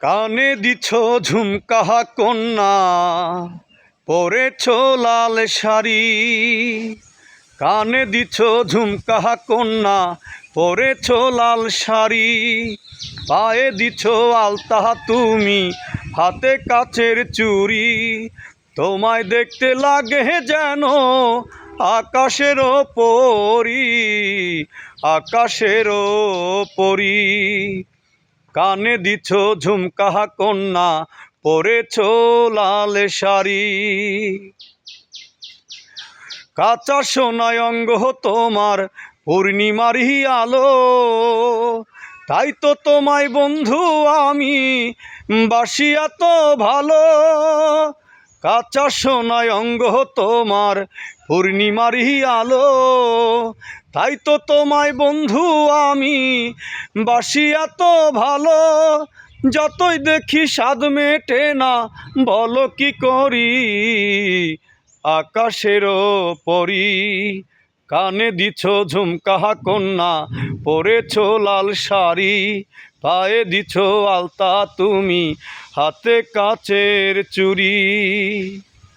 কানে দিছ ঝুমকাহা কন্যা, পরেছ লাল শাড়ি। কানে দিছ ঝুমকা কন্যা, পরেছ লাল শাড়ি। পায়ে দিছ আলতাহা তুমি, হাতে কাছের চুড়ি। তোমায় দেখতে লাগে যেন আকাশের পরি আকাশের পরি কানে দিছ ঝুমকা কন্যা, পরেছ লাল শাড়ি। কাঁচা সোনায় অঙ্গ তোমার পূর্ণিমারই আলো, তাই তো তোমায় বন্ধু আমি বাসিয়া তো ভালো। কাঁচা সোনায় অঙ্গ তোমার পূর্ণিমারই আলো। তাই তো তোমায় বন্ধু আমি বাসি এত ভালো। যতই দেখি স্বাদ মেটে না, বলো কি করি? আকাশেরও পরি কানে দিছ ঝুমকাহা কন্যা, পরেছ লাল শাড়ি। পায়ে দিছ আলতা তুমি হাতে কাচের চুড়ি।